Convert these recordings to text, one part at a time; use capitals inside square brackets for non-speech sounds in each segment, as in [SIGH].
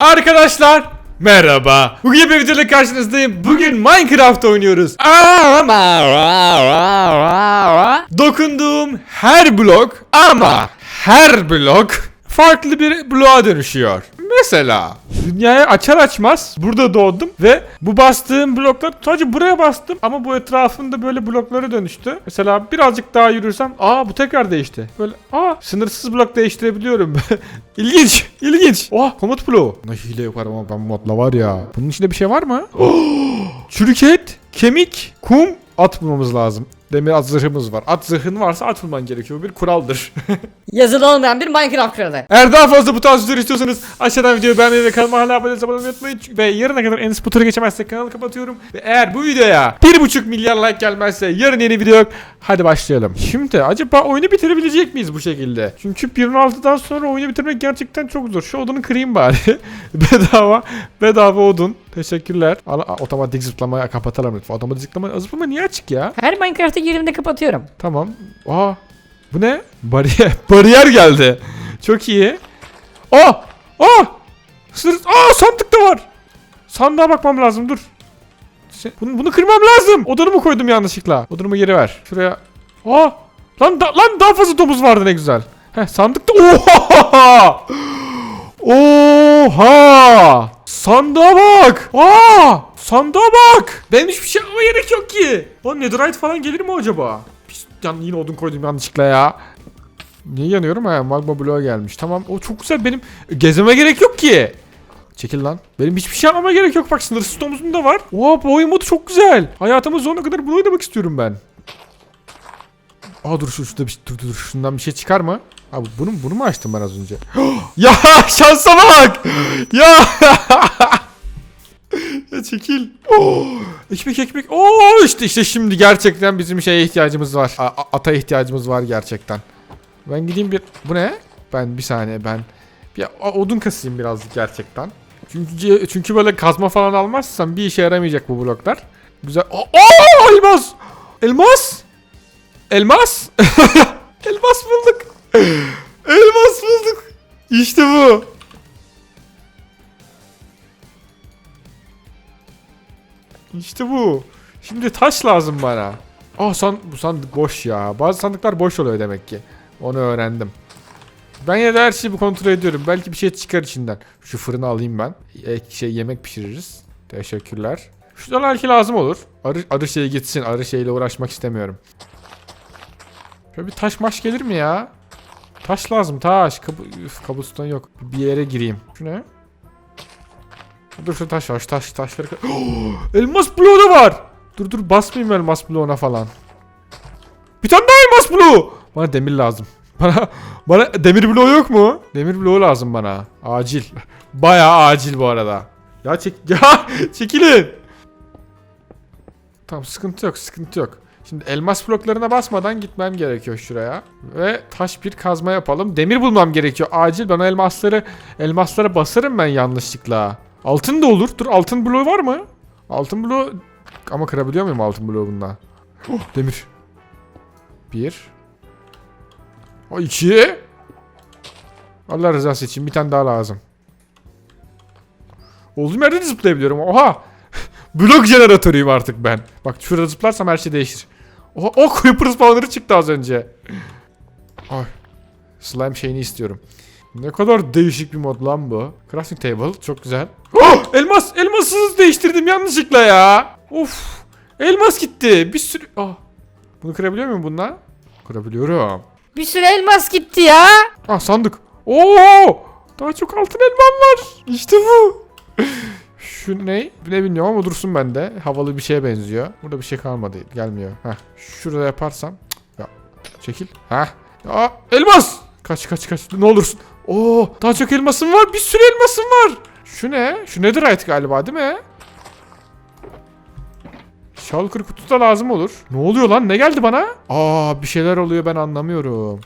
Arkadaşlar merhaba. Bugün bir videoyla karşınızdayım. Bugün Minecraft oynuyoruz. Dokunduğum her blok ama her blok farklı bir bloğa dönüşüyor. Mesela dünyaya açar açmaz burada doğdum ve bu bastığım bloklar sadece buraya bastım ama bu etrafında böyle bloklara dönüştü. Mesela birazcık daha yürürsem aa bu tekrar değişti. Böyle aa sınırsız blok değiştirebiliyorum. [LAUGHS] ilginç, ilginç. Oha komut bloğu. Ne hile yaparım ama ben modla var ya. Bunun içinde bir şey var mı? [GASPS] Çürük et, kemik, kum, at bulmamız lazım. Demir at zırhımız var. At zırhın varsa at bulman gerekiyor. Bu bir kuraldır. [LAUGHS] Yazılı olmayan bir Minecraft kralı. Eğer daha fazla bu tarz videolar istiyorsanız aşağıdan videoyu beğenmeyi ve kanalıma hala abone olmayı unutmayın. Ve yarına kadar Enes Batur'u geçemezsek kanalı kapatıyorum. Ve eğer bu videoya 1.5 milyar like gelmezse yarın yeni video yok. Hadi başlayalım. Şimdi acaba oyunu bitirebilecek miyiz bu şekilde? Çünkü 1.6'dan sonra oyunu bitirmek gerçekten çok zor. Şu odunu kırayım bari. [LAUGHS] bedava. Bedava odun. Teşekkürler. Ana, otomatik zıplamayı kapatalım lütfen. Otomatik zıplama, zıplama niye açık ya? Her Minecraft'a girdiğimde kapatıyorum. Tamam. Aa, bu ne? Bariyer. [LAUGHS] Bariyer geldi. Çok iyi. Aa! Aa! Sır Aa sandık da var. Sandığa bakmam lazım dur. Şey- Bunu, bunu kırmam lazım. Odanı koydum yanlışlıkla? Odanımı geri ver. Şuraya. Aa! Lan, da, lan daha fazla domuz vardı ne güzel. Heh sandıkta. [LAUGHS] Oha! Oha! Sandığa bak! Aa! Sandığa bak! Benim hiçbir şey yapmama gerek yok ki. Lan netherite falan gelir mi acaba? Pis, yan, yine odun koydum yanlışlıkla ya. Niye yanıyorum ha? Magma bloğa gelmiş. Tamam o çok güzel benim gezmeme gerek yok ki. Çekil lan. Benim hiçbir şey yapmama gerek yok. Bak sınırsız domuzum da var. Oha bu oyun modu çok güzel. Hayatımın sonuna kadar bunu oynamak istiyorum ben. Aa dur şu şurada bir dur dur şundan bir şey çıkar mı? Abi bunu bunu mu açtım ben az önce? [GASPS] ya [LAUGHS] şansa bak. ya. [LAUGHS] ya çekil. Oh, [GASPS] ekmek ekmek. Oo işte işte şimdi gerçekten bizim şeye ihtiyacımız var. A- ata ihtiyacımız var gerçekten. Ben gideyim bir bu ne? Ben bir saniye ben bir odun kasayım birazcık gerçekten. Çünkü çünkü böyle kazma falan almazsam bir işe yaramayacak bu bloklar. Güzel. Aa, elmas! Elmas! Elmas! [LAUGHS] elmas bulduk. elmas bulduk. İşte bu. İşte bu. Şimdi taş lazım bana. Aa san bu sandık boş ya. Bazı sandıklar boş oluyor demek ki. Onu öğrendim. Ben yine de her şeyi bir kontrol ediyorum. Belki bir şey çıkar içinden. Şu fırını alayım ben. Ek şey yemek pişiririz. Teşekkürler. Şuradan belki lazım olur. Arı, arı şey gitsin. Arı şeyle uğraşmak istemiyorum. Şöyle bir taş maş gelir mi ya? Taş lazım taş. Kabu, üf, kabuston yok. Bir yere gireyim. Şu ne? Dur şu taş var. Şu taş taşları. [GASPS] elmas bloğu da var. Dur dur basmayayım elmas bloğuna falan. Bir tane daha elmas bloğu. Bana demir lazım. [LAUGHS] Bana bana demir bloğu yok mu? Demir bloğu lazım bana. Acil. [LAUGHS] Bayağı acil bu arada. Ya çek [LAUGHS] ya çekilin. Tamam sıkıntı yok sıkıntı yok. Şimdi elmas bloklarına basmadan gitmem gerekiyor şuraya. Ve taş bir kazma yapalım. Demir bulmam gerekiyor. Acil ben elmasları elmaslara basarım ben yanlışlıkla. Altın da olur. Dur altın bloğu var mı? Altın bloğu ama kırabiliyor muyum altın bloğu bundan? Oh demir. Bir. O iki. Allah rızası için bir tane daha lazım. Olduğum yerde de zıplayabiliyorum. Oha. Blok jeneratörüyüm artık ben. Bak şurada zıplarsam her şey değişir. Oha, o [LAUGHS] creeper spawner'ı çıktı az önce. Ay. Slime şeyini istiyorum. Ne kadar değişik bir mod lan bu. Crafting table çok güzel. Oh! Elmas! Elmasız değiştirdim yanlışlıkla ya. Of! Elmas gitti. Bir sürü... Ah. Bunu kırabiliyor muyum bununla? Kırabiliyorum. Bir sürü elmas gitti ya. Ah sandık. Oo! Daha çok altın elmam var. İşte bu. Şu ne? Ne bilmiyorum ama dursun bende. Havalı bir şeye benziyor. Burada bir şey kalmadı. Gelmiyor. Heh. Şurada yaparsam. Ya. Çekil. Heh. Ya elmas! Kaç kaç kaç. Ne olursun. Oo, daha çok elmasım var. Bir sürü elmasım var. Şu ne? Şu netherite galiba değil mi? Shulker kutusu da lazım olur. Ne oluyor lan? Ne geldi bana? Aa, bir şeyler oluyor ben anlamıyorum.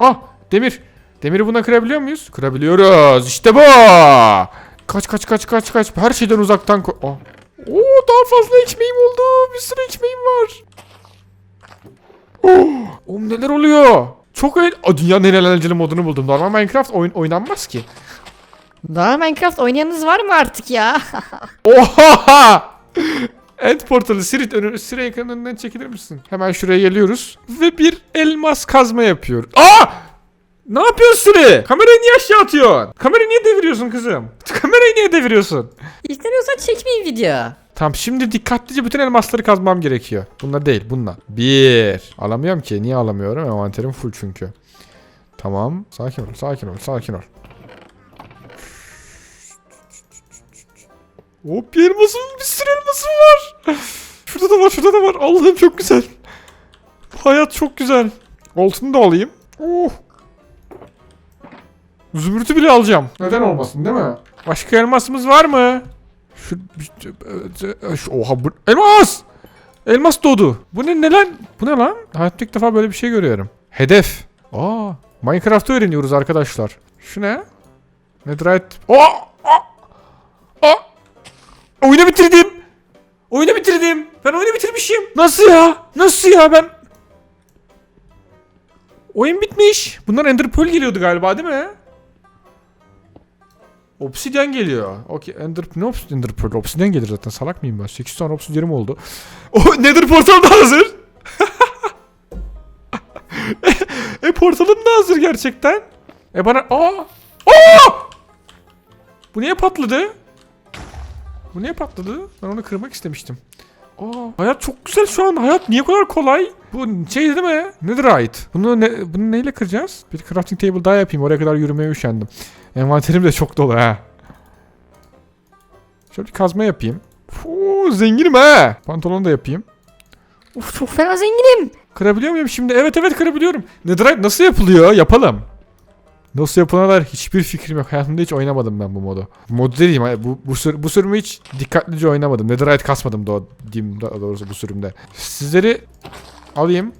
Ah, demir. Demiri buna kırabiliyor muyuz? Kırabiliyoruz. İşte bu. Kaç kaç kaç kaç kaç. Her şeyden uzaktan ko- Aa. Oo, daha fazla ekmeğim oldu. Bir sürü ekmeğim var. Oh, oğlum neler oluyor? Çok el... Aa, dünyanın en eğlenceli modunu buldum. Normal Minecraft oyun oynanmaz ki. Daha Minecraft oynayanınız var mı artık ya? [LAUGHS] Oha! End portalı Sirit önü Sire yakınından çekilir misin? Hemen şuraya geliyoruz ve bir elmas kazma yapıyor. Aa! Ne yapıyorsun Sire? Kamerayı niye aşağı atıyorsun? Kamerayı niye deviriyorsun kızım? [LAUGHS] Kamerayı niye deviriyorsun? İstemiyorsan çekmeyin video. Tamam şimdi dikkatlice bütün elmasları kazmam gerekiyor. Bunlar değil bunlar. Bir. Alamıyorum ki. Niye alamıyorum? Envanterim full çünkü. Tamam. Sakin ol sakin ol sakin ol. Hop bir elmasım bir sürü elmasım var. Şurada da var şurada da var. Allah'ım çok güzel. Hayat çok güzel. Altını da alayım. Oh. Zümrütü bile alacağım. Neden olmasın değil mi? Başka elmasımız var mı? Şu, şu oha bu elmas! Elmas doğdu. Bu ne ne lan? Bu ne lan? Hayatta ilk defa böyle bir şey görüyorum. Hedef. Aa, Minecraft'ı öğreniyoruz arkadaşlar. Şu ne? Netherite. Aa! Aa! Aa! Oyunu bitirdim. Oyunu bitirdim. Ben oyunu bitirmişim. Nasıl ya? Nasıl ya ben? Oyun bitmiş. Bunlar Ender Pearl geliyordu galiba değil mi? Obsidian geliyor. Okey. Ender, ne obs- Ender Pearl? Obsidian gelir zaten. Salak mıyım ben? 8 tane obsidianım oldu. O Nether portal da hazır. [LAUGHS] e portalım da hazır gerçekten. E bana... Aa! Aa! Bu niye patladı? Bu niye patladı? Ben onu kırmak istemiştim. Aa, hayat çok güzel şu an. Hayat niye kadar kolay? Bu şey değil mi? Netherite. Bunu ne, bunu neyle kıracağız? Bir crafting table daha yapayım. Oraya kadar yürümeye üşendim. Envanterim de çok dolu ha. Şöyle bir kazma yapayım. Oo, zenginim ha. Pantolon da yapayım. Uf çok fena zenginim. Kırabiliyor muyum şimdi? Evet evet kırabiliyorum. Netherite nasıl yapılıyor? Yapalım. Nasıl yapılana dair hiçbir fikrim yok. Hayatımda hiç oynamadım ben bu modu. Modu dediğim bu, bu, sür, bu sürümü hiç dikkatlice oynamadım. Netherite kasmadım da diyeyim daha doğrusu bu sürümde. Sizleri alayım.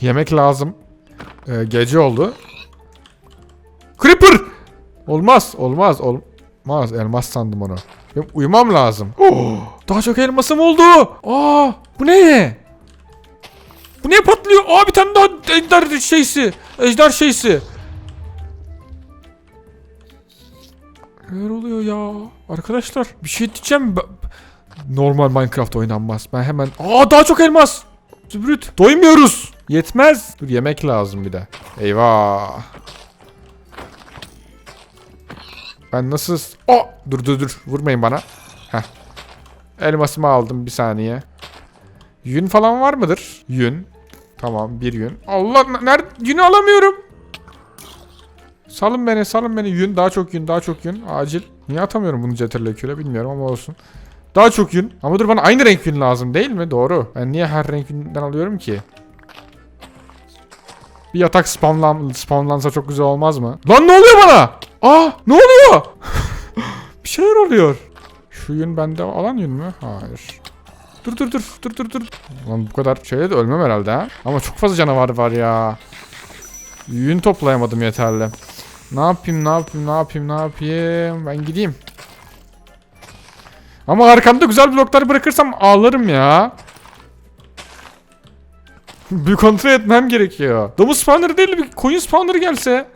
Yemek lazım. Ee, gece oldu. Creeper! Olmaz, olmaz, olmaz. Elmas sandım onu. Benim uyumam lazım. Oh, daha çok elmasım oldu. Aa, bu ne? Bu niye patlıyor? Aa bir tane daha ejder şeysi. Ejder şeysi. Neler oluyor ya? Arkadaşlar bir şey diyeceğim. Normal Minecraft oynanmaz. Ben hemen... Aa daha çok elmas. Zümrüt. Doymuyoruz. Yetmez. Dur yemek lazım bir de. Eyvah. Ben nasıl... Aa dur dur dur. Vurmayın bana. Heh. Elmasımı aldım bir saniye. Yün falan var mıdır? Yün. Tamam bir yün. Allah nerede? Yünü alamıyorum. Salın beni salın beni. Yün daha çok yün daha çok yün. Acil. Niye atamıyorum bunu Ctrl Q'yle bilmiyorum ama olsun. Daha çok yün. Ama dur bana aynı renk yün lazım değil mi? Doğru. Ben niye her renk yünden alıyorum ki? Bir yatak spawnlan spawnlansa çok güzel olmaz mı? Lan ne oluyor bana? Aa ne oluyor? [LAUGHS] bir şeyler oluyor. Şu yün bende alan yün mü? Hayır. Dur dur dur dur dur dur. Lan bu kadar şeyle de ölmem herhalde ha. Ama çok fazla canavar var ya. Yün toplayamadım yeterli. Ne yapayım ne yapayım ne yapayım ne yapayım. Ben gideyim. Ama arkamda güzel bloklar bırakırsam ağlarım ya. bir kontrol etmem gerekiyor. Domuz spawner'ı değil bir koyun spawner'ı gelse.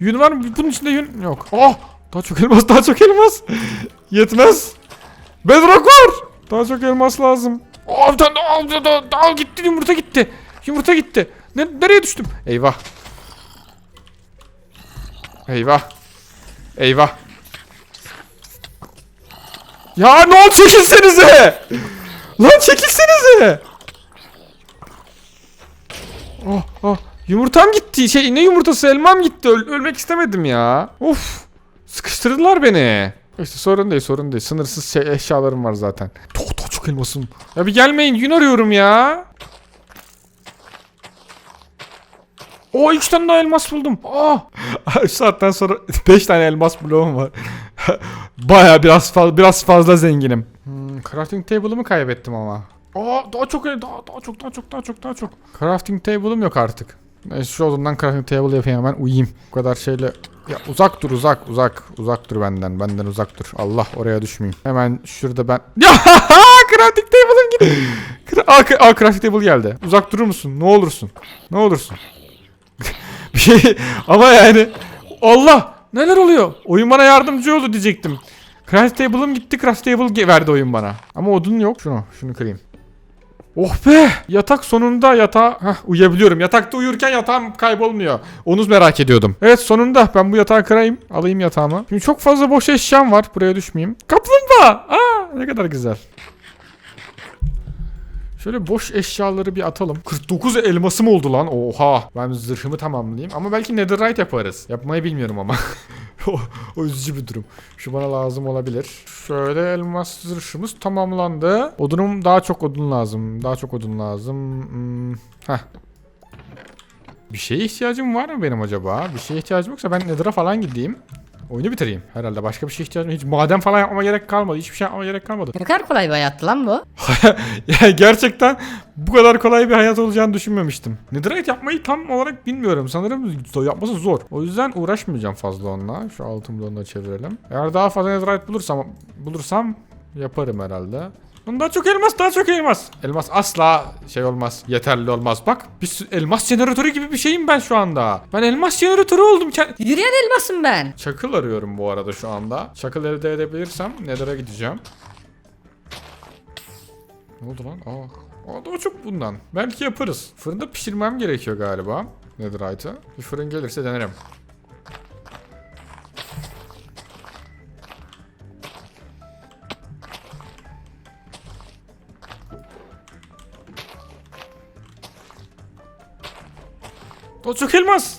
Yün var mı? Bunun içinde yün yok. Oh! Daha çok elmas daha çok elmas. Yetmez. Bedrock var. Daha çok elmas lazım. Aa, bir tane daha, daha, daha, gitti yumurta gitti. Yumurta gitti. Ne, nereye düştüm? Eyvah. Eyvah. Eyvah. Ya ne oldu çekilsenize. Lan çekilsenize. Oh oh. Yumurtam gitti. Şey ne yumurtası elmam gitti. Öl- ölmek istemedim ya. Of. Sıkıştırdılar beni. İşte sorun değil sorun değil. Sınırsız şey, eşyalarım var zaten. Çok daha çok elmasım. Ya bir gelmeyin yün arıyorum ya. O üç tane daha elmas buldum. Aa. [LAUGHS] Şu saatten sonra [LAUGHS] 5 tane elmas bloğum var. [LAUGHS] Baya biraz fazla biraz fazla zenginim. Hmm, crafting table'ımı kaybettim ama. Aa daha çok daha daha çok daha çok daha çok daha çok. Crafting table'ım yok artık. Neyse şu odundan crafting table yapayım hemen uyuyayım. Bu kadar şeyle ya uzak dur uzak uzak uzak dur benden benden uzak dur. Allah oraya düşmeyeyim. Hemen şurada ben [LAUGHS] ya crafting table'ım gitti. Aa, aa, crafting table geldi. Uzak durur musun? Ne olursun? Ne olursun? [LAUGHS] bir şey ama yani Allah neler oluyor? Oyun bana yardımcı oldu diyecektim. Craft table'ım gitti. Craft table verdi oyun bana. Ama odun yok. Şunu, şunu kırayım. Oh be! Yatak sonunda yatağa Hah, uyuyabiliyorum. Yatakta uyurken yatağım kaybolmuyor. Onu merak ediyordum. Evet sonunda ben bu yatağı kırayım. Alayım yatağımı. Şimdi çok fazla boş eşyam var. Buraya düşmeyeyim. Kaplumbağa! Aa, ne kadar güzel. Şöyle boş eşyaları bir atalım. 49 elmasım oldu lan. Oha. Ben zırhımı tamamlayayım. Ama belki netherite yaparız. Yapmayı bilmiyorum ama. [LAUGHS] o, üzücü bir durum. Şu bana lazım olabilir. Şöyle elmas zırhımız tamamlandı. Odunum daha çok odun lazım. Daha çok odun lazım. Hmm. Heh. Bir şeye ihtiyacım var mı benim acaba? Bir şeye ihtiyacım yoksa ben nether'a falan gideyim. Oyunu bitireyim herhalde. Başka bir şeye ihtiyacım Hiç maden falan yapmama gerek kalmadı. Hiçbir şey yapmama gerek kalmadı. Ne kadar kolay bir hayattı lan bu. [LAUGHS] gerçekten bu kadar kolay bir hayat olacağını düşünmemiştim. Netherite yapmayı tam olarak bilmiyorum. Sanırım yapması zor. O yüzden uğraşmayacağım fazla onunla. Şu altın bloğunu da çevirelim. Eğer daha fazla Netherite bulursam bulursam yaparım herhalde. Bunun daha çok elmas, daha çok elmas. Elmas asla şey olmaz, yeterli olmaz. Bak, bir elmas jeneratörü gibi bir şeyim ben şu anda. Ben elmas jeneratörü oldum. Ke- Yürüyen elmasım ben. Çakıl arıyorum bu arada şu anda. Çakıl elde edebilirsem Nether'a gideceğim. Ne oldu lan? Aa, aa daha çok bundan. Belki yaparız. Fırında pişirmem gerekiyor galiba. Netherite'ı. Bir fırın gelirse denerim. Çok elmas.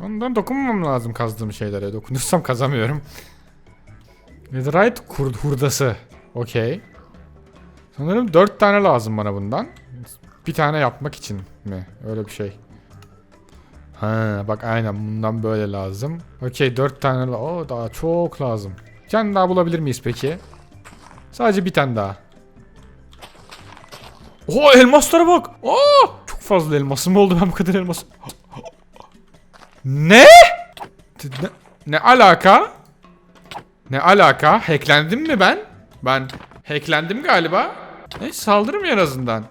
Ondan dokunmamam lazım kazdığım şeylere. Dokunursam kazamıyorum. Netherite kurd hurdası. Okey. Sanırım 4 tane lazım bana bundan. Bir tane yapmak için mi? Öyle bir şey. Ha bak aynen bundan böyle lazım. Okey 4 tane Oo, daha çok lazım. Bir tane daha bulabilir miyiz peki? Sadece bir tane daha. Oo elmaslara bak. Çok fazla elmasım oldu ben bu kadar elmas. Ne? Ne, ne alaka? Ne alaka? Hacklendim mi ben? Ben hacklendim galiba. Neyse saldırım en azından.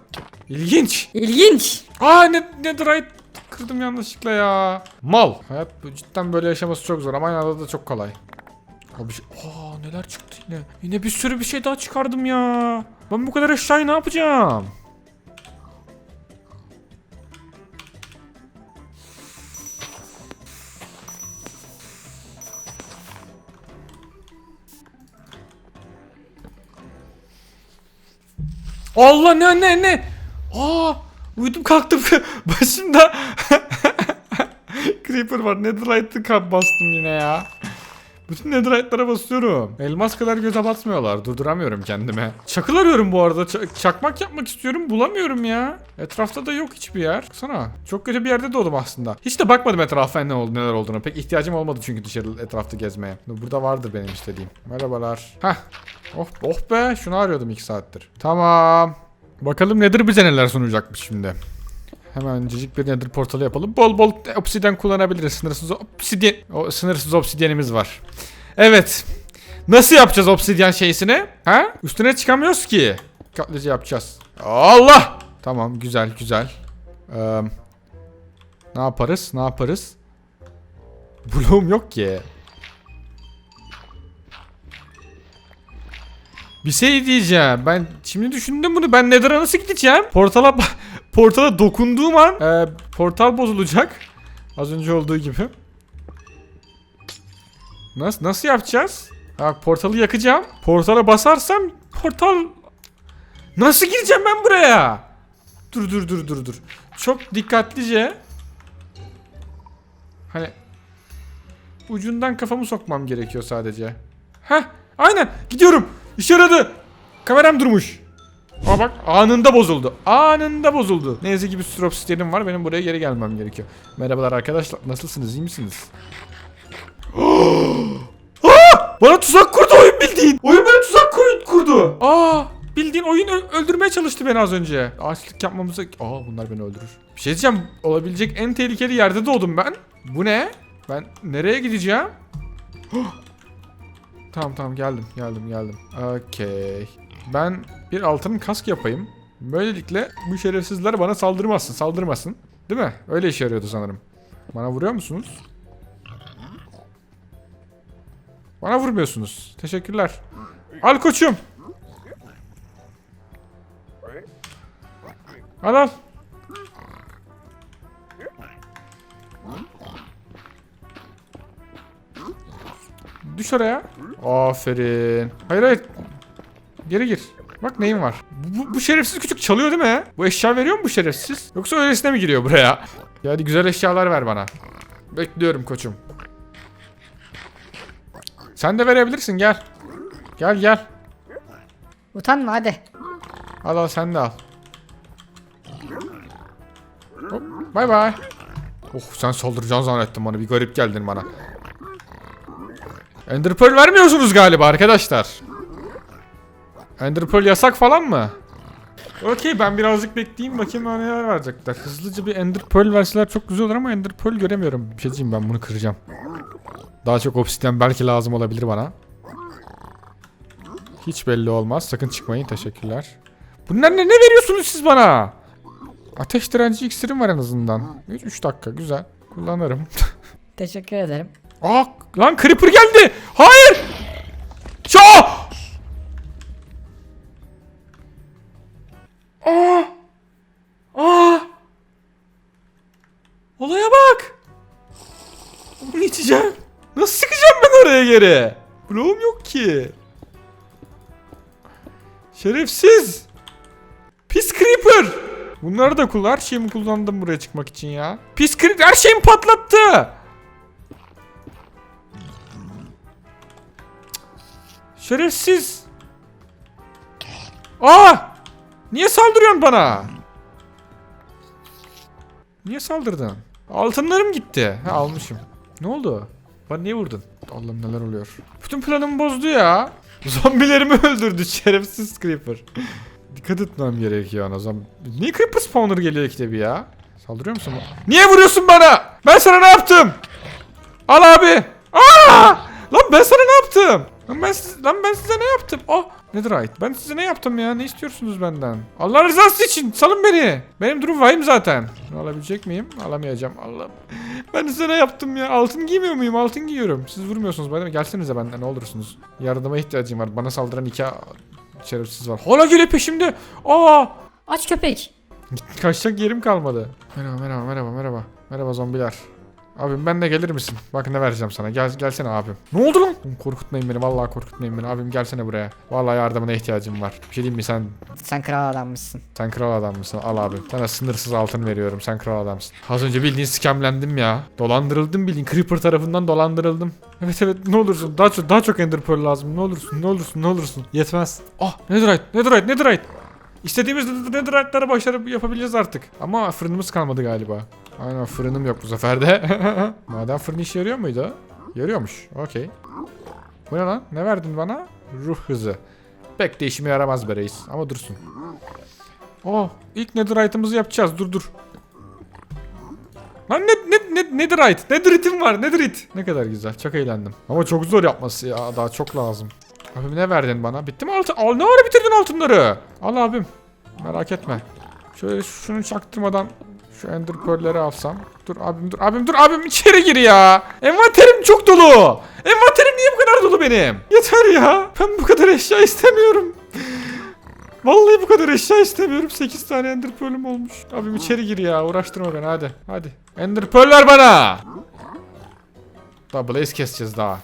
İlginç. İlginç. Aa ne, netherite kırdım yanlışlıkla ya. Mal. Hayat bu- cidden böyle yaşaması çok zor ama aynı anda da çok kolay. Abi şey... Aa neler çıktı yine. Yine bir sürü bir şey daha çıkardım ya. Ben bu kadar eşyayı ne yapacağım? Allah ne ne ne? Aa uyudum kalktım [LAUGHS] başımda [LAUGHS] Creeper var Netherite'ı kap bastım yine ya. Bütün Netherite'lara basıyorum. Elmas kadar göze batmıyorlar. Durduramıyorum kendime. Çakıl arıyorum bu arada. Ç- çakmak yapmak istiyorum. Bulamıyorum ya. Etrafta da yok hiçbir yer. Baksana. Çok kötü bir yerde doğdum aslında. Hiç de bakmadım etrafa ne oldu, neler olduğunu. Pek ihtiyacım olmadı çünkü dışarı etrafta gezmeye. Burada vardır benim istediğim. Merhabalar. Hah. Oh, oh be. Şunu arıyordum 2 saattir. Tamam. Bakalım nedir bize neler sunacakmış şimdi. Hemen cicik bir nether portalı yapalım. Bol bol obsidyen kullanabiliriz. Sınırsız obsidyen, o sınırsız obsidyenimiz var. Evet. Nasıl yapacağız obsidyen şeysini? Ha? Üstüne çıkamıyoruz ki. Dikkatlice yapacağız. Allah! Tamam güzel güzel. Ee, ne yaparız? Ne yaparız? Bloğum yok ki. Bir şey diyeceğim. Ben şimdi düşündüm bunu. Ben Nether'a nasıl gideceğim? Portala portala dokunduğum an e, portal bozulacak. Az önce olduğu gibi. Nasıl nasıl yapacağız? Ha, portalı yakacağım. Portala basarsam portal Nasıl gireceğim ben buraya? Dur dur dur dur dur. Çok dikkatlice hani ucundan kafamı sokmam gerekiyor sadece. Heh, aynen gidiyorum. İşe yaradı. Kameram durmuş. Aa bak anında bozuldu. Anında bozuldu. Ne yazık ki bir sürü obsidyenim var. Benim buraya geri gelmem gerekiyor. Merhabalar arkadaşlar. Nasılsınız? iyi misiniz? [GASPS] Aa! Bana tuzak kurdu oyun bildiğin. Oyun bana tuzak kur- kurdu. Aa! Bildiğin oyun öldürmeye çalıştı beni az önce. Ağaçlık yapmamıza... Aa bunlar beni öldürür. Bir şey diyeceğim. Olabilecek en tehlikeli yerde doğdum ben. Bu ne? Ben nereye gideceğim? [GASPS] Tamam tamam geldim geldim geldim. Okey. Ben bir altın kask yapayım. Böylelikle bu şerefsizler bana saldırmasın. Saldırmasın. Değil mi? Öyle işe yarıyordu sanırım. Bana vuruyor musunuz? Bana vurmuyorsunuz. Teşekkürler. Al koçum. Al al. Düş oraya. Aferin. Hayır hayır. Geri gir. Bak neyin var. Bu, bu şerefsiz küçük çalıyor değil mi? Bu eşya veriyor mu bu şerefsiz? Yoksa öylesine mi giriyor buraya? Ya hadi güzel eşyalar ver bana. Bekliyorum koçum. Sen de verebilirsin gel. Gel gel. Utanma hadi. Al al sen de al. Hop, Bay bay. Oh sen saldıracaksın zannettim bana. Bir garip geldin bana. Ender Pearl vermiyorsunuz galiba arkadaşlar. Ender Pearl yasak falan mı? Okey ben birazcık bekleyeyim bakayım bana neler verecekler. Hızlıca bir Ender Pearl verseler çok güzel olur ama Ender Pearl göremiyorum. Bir şey diyeyim ben bunu kıracağım. Daha çok obsidian belki lazım olabilir bana. Hiç belli olmaz. Sakın çıkmayın. Teşekkürler. Bunlar ne, ne veriyorsunuz siz bana? Ateş direnci iksirim var en azından. 3 dakika güzel. Kullanırım. [LAUGHS] Teşekkür ederim. Aa lan Creeper geldi. Hayır. Olaya bak. Bunu içeceğim. Nasıl sıkacağım ben oraya geri? Bloğum yok ki. Şerefsiz. Pis Creeper. Bunları da kullan. Her şeyimi kullandım buraya çıkmak için ya. Pis Creeper her şeyimi patlattı. Şerefsiz. Aa! Niye saldırıyorsun bana? Niye saldırdın? Altınlarım gitti. Ha almışım. Ne oldu? Bana niye vurdun? Allah'ım neler oluyor. Bütün planımı bozdu ya. Zombilerimi [LAUGHS] öldürdü şerefsiz Creeper. Dikkat etmem gerekiyor ana zombi. Niye Creeper spawner geliyor ikide bir ya? Saldırıyor musun? Niye vuruyorsun bana? Ben sana ne yaptım? Al abi. Aa! Lan ben sana ne yaptım? Lan ben, siz- lan ben size ne yaptım? Oh Netherite. Ben size ne yaptım ya? Ne istiyorsunuz benden? Allah rızası için salın beni. Benim durum vahim zaten. Bunu alabilecek miyim? Alamayacağım. Allah'ım. [LAUGHS] Ben size ne yaptım ya? Altın giymiyor muyum? Altın giyiyorum. Siz vurmuyorsunuz bana. Gelsenize benden ne olursunuz. Yardıma ihtiyacım var. Bana saldıran iki şerefsiz var. Hala geliyor peşimde. Aa! Aç köpek. Kaçacak yerim kalmadı. Merhaba merhaba merhaba merhaba. Merhaba zombiler. Abim ben de gelir misin? Bak ne vereceğim sana. Gel gelsene abim. Ne oldu lan? Korkutmayın beni. Vallahi korkutmayın beni. Abim gelsene buraya. Vallahi yardımına ihtiyacım var. Bir şey diyeyim mi sen? Sen kral adammışsın. Sen kral adam mısın? Al abi. Sana sınırsız altın veriyorum. Sen kral adamsın. Az önce bildiğin scamlendim ya. Dolandırıldım bildiğin. Creeper tarafından dolandırıldım. Evet evet ne olursun. Daha çok daha çok ender pearl lazım. Ne olursun ne olursun ne olursun. Yetmez. Ah netherite netherite netherite. İstediğimiz netherite'ları başarıp yapabileceğiz artık. Ama fırınımız kalmadı galiba. Aynen fırınım yok bu sefer de. [LAUGHS] Maden fırın işe yarıyor muydu? Yarıyormuş. Okey. Bu ne lan? Ne verdin bana? Ruh hızı. Pek de işime yaramaz be reis. Ama dursun. Oh, ilk netherite'ımızı yapacağız. Dur dur. Lan ne ne ne netherite? Netherite'im var. Netherite. Ne kadar güzel. Çok eğlendim. Ama çok zor yapması ya. Daha çok lazım. Abim ne verdin bana? Bitti mi altın? Al ne ara bitirdin altınları? Al abim. Merak etme. Şöyle şunu çaktırmadan şu ender pearl'leri alsam. Dur abim dur abim dur abim içeri gir ya. Envanterim çok dolu. Envanterim niye bu kadar dolu benim? Yeter ya. Ben bu kadar eşya istemiyorum. Vallahi bu kadar eşya istemiyorum. 8 tane ender pearl'üm olmuş. Abim içeri gir ya. Uğraştırma beni hadi. Hadi. Ender pearl ver bana. Daha blaze keseceğiz daha.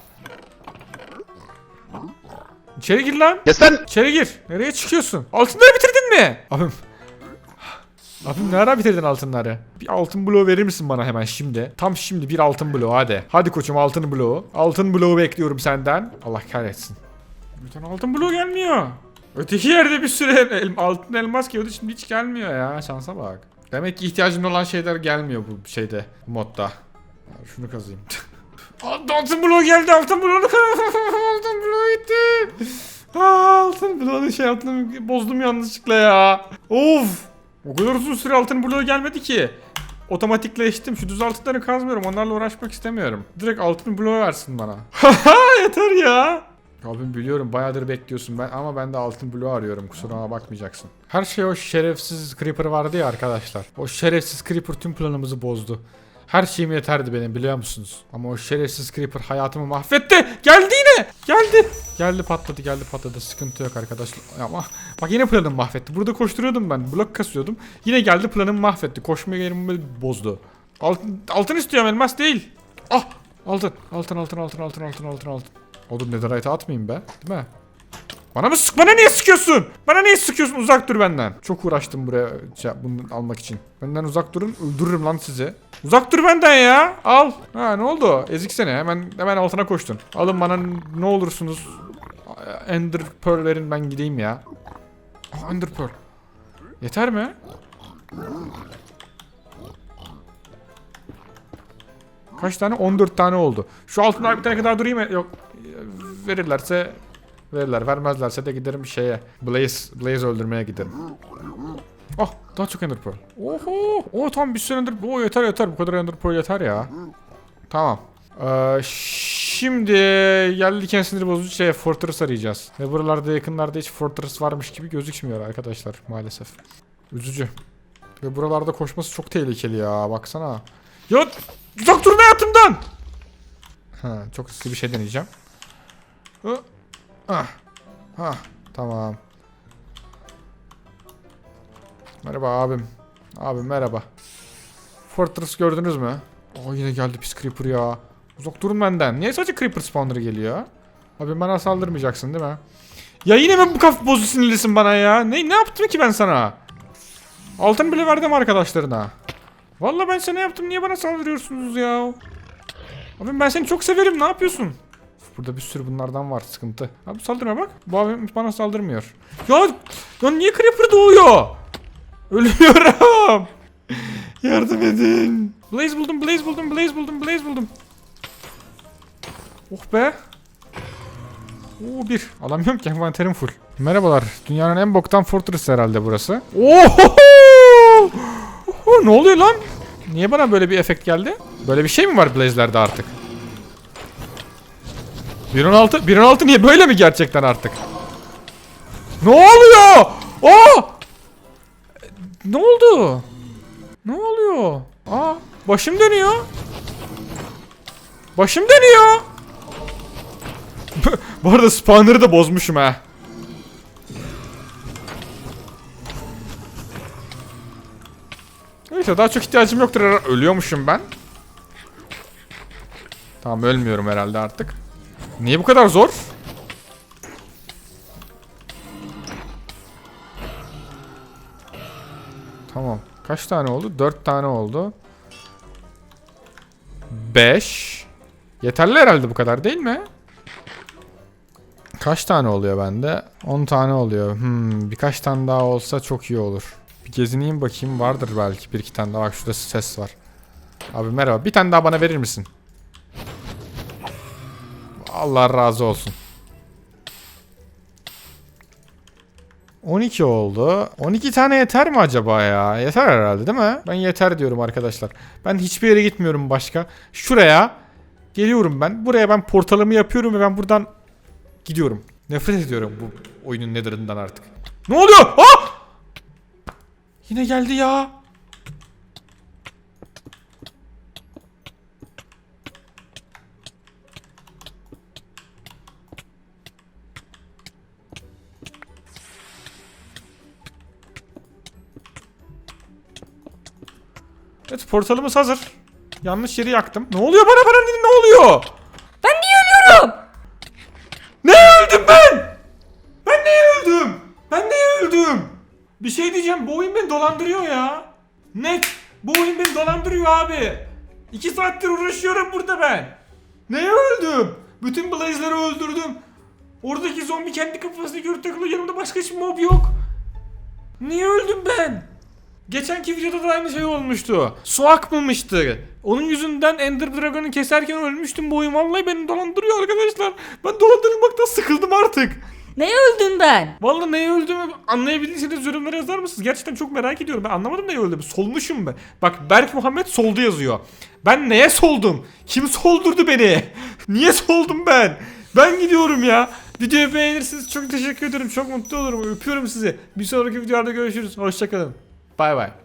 İçeri gir lan. Kes lan! İçeri gir. Nereye çıkıyorsun? Altınları bitirdin mi? Abim. Abim ne ara bitirdin altınları? Bir altın bloğu verir misin bana hemen şimdi? Tam şimdi bir altın bloğu hadi. Hadi koçum altın bloğu. Altın bloğu bekliyorum senden. Allah kahretsin. Bir tane altın bloğu gelmiyor. Öteki yerde bir sürü el- altın elmas geliyordu şimdi hiç gelmiyor ya. Şansa bak. Demek ki ihtiyacın olan şeyler gelmiyor bu şeyde, bu modda. Şunu kazayım. [LAUGHS] altın bloğu geldi, altın bloğu. [LAUGHS] altın bloğu gitti. Aa, altın bloğu şey altını bozdum yanlışlıkla ya. Of. O kadar uzun süre altın bloğu gelmedi ki. Otomatikleştim. Şu düz altınları kazmıyorum. Onlarla uğraşmak istemiyorum. Direkt altın bloğu versin bana. [LAUGHS] Yeter ya. Abim biliyorum bayağıdır bekliyorsun ben ama ben de altın bloğu arıyorum kusuruma bakmayacaksın. Her şey o şerefsiz Creeper vardı ya arkadaşlar. O şerefsiz Creeper tüm planımızı bozdu. Her şeyim yeterdi benim biliyor musunuz? Ama o şerefsiz creeper hayatımı mahvetti. Geldi yine. Geldi. Geldi patladı geldi patladı. Sıkıntı yok arkadaşlar. Ama bak yine planımı mahvetti. Burada koşturuyordum ben. Blok kasıyordum. Yine geldi planımı mahvetti. Koşma yerimi bozdu. Altın, altın istiyorum elmas değil. Ah altın. Altın altın altın altın altın altın altın. Oğlum netherite atmayayım be. Değil mi? Bana mı sık? Bana niye sıkıyorsun? Bana niye sıkıyorsun? Uzak dur benden. Çok uğraştım buraya şey, bunu almak için. Benden uzak durun. Öldürürüm lan sizi. Uzak dur benden ya. Al. Ha ne oldu? Ezik seni. Hemen hemen altına koştun. Alın bana ne olursunuz. Ender Pearl ben gideyim ya. Aa, Ender Pearl. Yeter mi? Kaç tane? 14 tane oldu. Şu altınlar bir tane kadar durayım mı? Yok. Verirlerse verirler. Vermezlerse de giderim şeye. Blaze, Blaze öldürmeye giderim. Oh daha çok Ender Pearl. Oho. Oh tamam bir sürü Ender Oh yeter yeter. Bu kadar Ender Pearl yeter ya. Tamam. Ee, şimdi geldikken sinir bozucu şeye Fortress arayacağız. Ve buralarda yakınlarda hiç Fortress varmış gibi gözükmüyor arkadaşlar maalesef. Üzücü. Ve buralarda koşması çok tehlikeli ya baksana. Ya uzak durun hayatımdan. Ha, çok hızlı bir şey deneyeceğim. Hı. Ah. Ha, tamam. Merhaba abim. Abim merhaba. Fortress gördünüz mü? Aa yine geldi pis creeper ya. Uzak durun benden. Niye sadece creeper spawner geliyor? Abi bana saldırmayacaksın değil mi? Ya yine mi bu kaf bozu sinirlisin bana ya? Ne ne yaptım ki ben sana? Altın bile verdim arkadaşlarına. Vallahi ben sana yaptım. Niye bana saldırıyorsunuz ya? Abim ben seni çok severim. Ne yapıyorsun? Burada bir sürü bunlardan var. Sıkıntı. Abi saldırma bak. Bu abim bana saldırmıyor. Ya, ya niye creeper doğuyor? Ölüyorum. [LAUGHS] Yardım edin. Blaze buldum, Blaze buldum, Blaze buldum, Blaze buldum. Oh be. Oo bir. Alamıyorum ki envanterim full. Merhabalar. Dünyanın en boktan fortress herhalde burası. Oho! Oho, ne oluyor lan? Niye bana böyle bir efekt geldi? Böyle bir şey mi var Blaze'lerde artık? 1.16 1.16 niye böyle mi gerçekten artık? Ne oluyor? Aa! Ne oldu? Ne oluyor? Aa, başım dönüyor. Başım dönüyor. [LAUGHS] Bu arada spawner'ı da bozmuşum ha. Neyse daha çok ihtiyacım yoktur. Ölüyormuşum ben. Tamam ölmüyorum herhalde artık. Niye bu kadar zor? Tamam. Kaç tane oldu? 4 tane oldu. 5. Yeterli herhalde bu kadar değil mi? Kaç tane oluyor bende? 10 tane oluyor. Hmm, birkaç tane daha olsa çok iyi olur. Bir gezineyim bakayım. Vardır belki bir iki tane daha. Bak şurada ses var. Abi merhaba. Bir tane daha bana verir misin? Allah razı olsun. 12 oldu. 12 tane yeter mi acaba ya? Yeter herhalde değil mi? Ben yeter diyorum arkadaşlar. Ben hiçbir yere gitmiyorum başka. Şuraya geliyorum ben. Buraya ben portalımı yapıyorum ve ben buradan gidiyorum. Nefret ediyorum bu oyunun nether'ından artık. Ne oluyor? Ah! Yine geldi ya. Portalımız hazır. Yanlış yeri yaktım. Ne oluyor bana bana ne, ne oluyor? Ben niye ölüyorum? Ne öldüm ben? Ben neye öldüm? Ben neye öldüm? Bir şey diyeceğim bu oyun beni dolandırıyor ya. Net. Bu oyun beni dolandırıyor abi. İki saattir uğraşıyorum burada ben. Neye öldüm? Bütün Blaze'leri öldürdüm. Oradaki zombi kendi kafasını görüp takılıyor. Yanımda başka hiç mob yok. Niye öldüm ben? Geçenki videoda da aynı şey olmuştu. Su akmamıştı. Onun yüzünden Ender Dragon'u keserken ölmüştüm bu oyun. Vallahi beni dolandırıyor arkadaşlar. Ben dolandırılmaktan sıkıldım artık. Neye öldüm ben? Vallahi neye öldüğümü anlayabildiyseniz yorumlara yazar mısınız? Gerçekten çok merak ediyorum. Ben anlamadım neye öldüğümü. Solmuşum ben. Bak Berk Muhammed soldu yazıyor. Ben neye soldum? Kim soldurdu beni? [LAUGHS] Niye soldum ben? Ben gidiyorum ya. Videoyu beğenirseniz çok teşekkür ederim. Çok mutlu olurum. Öpüyorum sizi. Bir sonraki videolarda görüşürüz. Hoşçakalın. Bay bay.